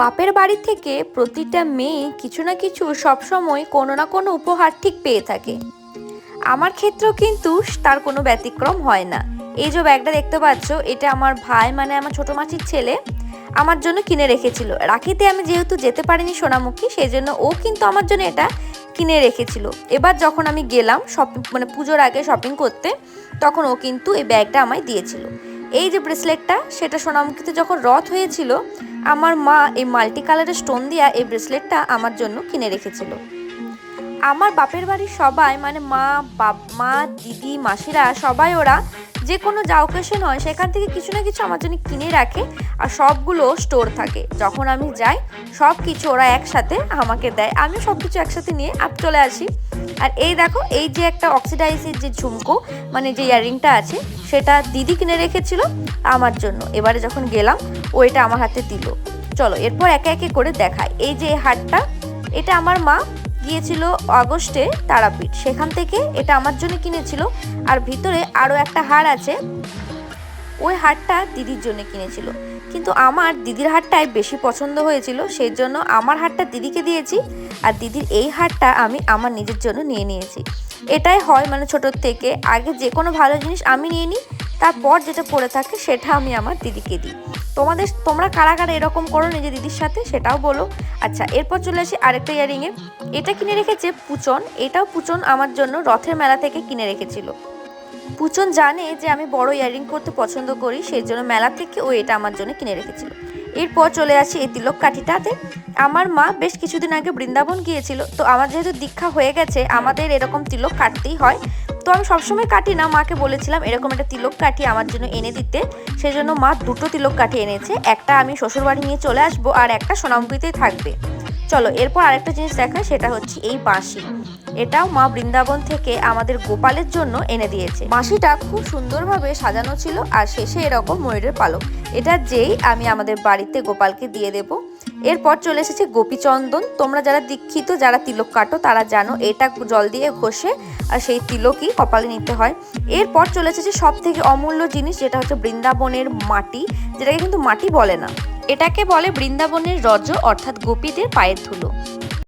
বাপের বাড়ি থেকে প্রতিটা মেয়ে কিছু না কিছু সবসময় কোনো না কোনো উপহার ঠিক পেয়ে থাকে। আমার ক্ষেত্রেও কিন্তু তার কোনো ব্যতিক্রম হয় না। এই যে ব্যাগটা দেখতে পাচ্ছ, এটা আমার ভাই মানে আমার ছোটো মাসির ছেলে, আমার জন্য কিনে রেখেছিল। রাখিতে আমি যেহেতু যেতে পারিনি সোনামুখী, সেই জন্য ও কিন্তু আমার জন্য এটা কিনে রেখেছিল। এবার যখন আমি গেলাম শপিং মানে পুজোর আগে শপিং করতে, তখন ও কিন্তু এই ব্যাগটা আমায় দিয়েছিল। এই যে ব্রেসলেটটা সেটা সোনামুখীতে যখন রথ হয়েছিল আমার মা এই মাল্টি কালারের স্টোন দিয়া এই ব্রেসলেটটা আমার জন্য কিনে রেখেছিল। আমার বাপের বাড়ির সবাই মানে মা, বাপ, মা, দিদি, মাসিরা, সবাই ওরা যে কোনো যা অকেশন হয়, সেখান থেকে কিছু না কিছু আমার জন্য কিনে রাখে আর সবগুলো স্টোর থাকে। যখন আমি যাই সব কিছু ওরা একসাথে আমাকে দেয়। আমি সব কিছু একসাথে নিয়ে আপ চলে আসি। আর এই দেখো, এই যে একটা অক্সিডাইজের যে ঝুমকো মানে যে ইয়ারিংটা আছে, সেটা দিদি কিনে রেখেছিল আমার জন্য। এবারে যখন গেলাম, ও এটা আমার হাতে দিল। চলো, এরপর একে একে করে দেখায় এই যে হারটা, এটা আমার মা গিয়েছিল আগস্টে তারাপীঠ। সেখান থেকে এটা আমার জন্য কিনেছিল। আর ভিতরে আরও একটা হার আছে। ওই হারটা দিদির জন্য কিনেছিল। কিন্তু আমার দিদির হারটাই বেশি পছন্দ হয়েছিল। সেই জন্য আমার হারটা দিদিকে দিয়েছি। আর দিদির এই হারটা আমি আমার নিজের জন্য নিয়ে নিয়েছি। এটাই হয় মানে ছোটোর থেকে। আগে যে কোনো ভালো জিনিস আমি নিয়ে নিই। তারপর যেটা পড়ে থাকে সেটা আমি আমার দিদিকে দিই। তোমাদের, তোমরা কারা কারা এরকম করো নিজের দিদির সাথে সেটাও বলো। আচ্ছা এরপর চলে আসি আরেকটা ইয়ারিংয়ে। এটা কিনে রেখেছে পুচন। এটাও পুচন আমার জন্য রথের মেলা থেকে কিনে রেখেছিল। পুচন জানে যে আমি বড় ইয়ারিং করতে পছন্দ করি, সেই জন্য মেলা থেকে ও এটা আমার জন্য কিনে রেখেছিল। এরপর চলে আসি এই তিলক কাঠিটাতে। আমার মা বেশ কিছুদিন আগে বৃন্দাবন গিয়েছিল, তো আমার যেহেতু দীক্ষা হয়ে গেছে, আমাদের এরকম তিলক কাটতেই হয়। তো আমি সবসময় কাটি না। মাকে বলেছিলাম, এরকম একটা তিলক কাঠি আমার জন্য এনে দিতে। সেজন্য মা দুটো তিলক কাঠি এনেছে। একটা আমি শ্বশুরবাড়ি নিয়ে চলে আসব আর একটা সোনামুখীতেই থাকবে। চলো, এরপর আরেকটা জিনিস দেখা সেটা হচ্ছে এই বাঁশি। এটাও মা বৃন্দাবন থেকে আমাদের গোপালের জন্য এনে দিয়েছে। বাঁশিটা খুব সুন্দরভাবে সাজানো ছিল আর শেষে এরকম ময়ূরের পালক। এটা যেই আমি আমাদের বাড়িতে গোপালকে দিয়ে দেব। এরপর চলে এসেছে গোপীচন্দন। তোমরা যারা দীক্ষিত, যারা তিলক কাটো, তারা জানো এটা জল দিয়ে ঘষে আর সেই তিলকই কপালে নিতে হয়। এরপর চলে এসেছে সব থেকে অমূল্য জিনিস, যেটা হচ্ছে বৃন্দাবনের মাটি, যেটাকে কিন্তু মাটি বলে না। এটাকে বলে বৃন্দাবনের রজ অর্থাৎ গোপীদের পায়ের ধুলো।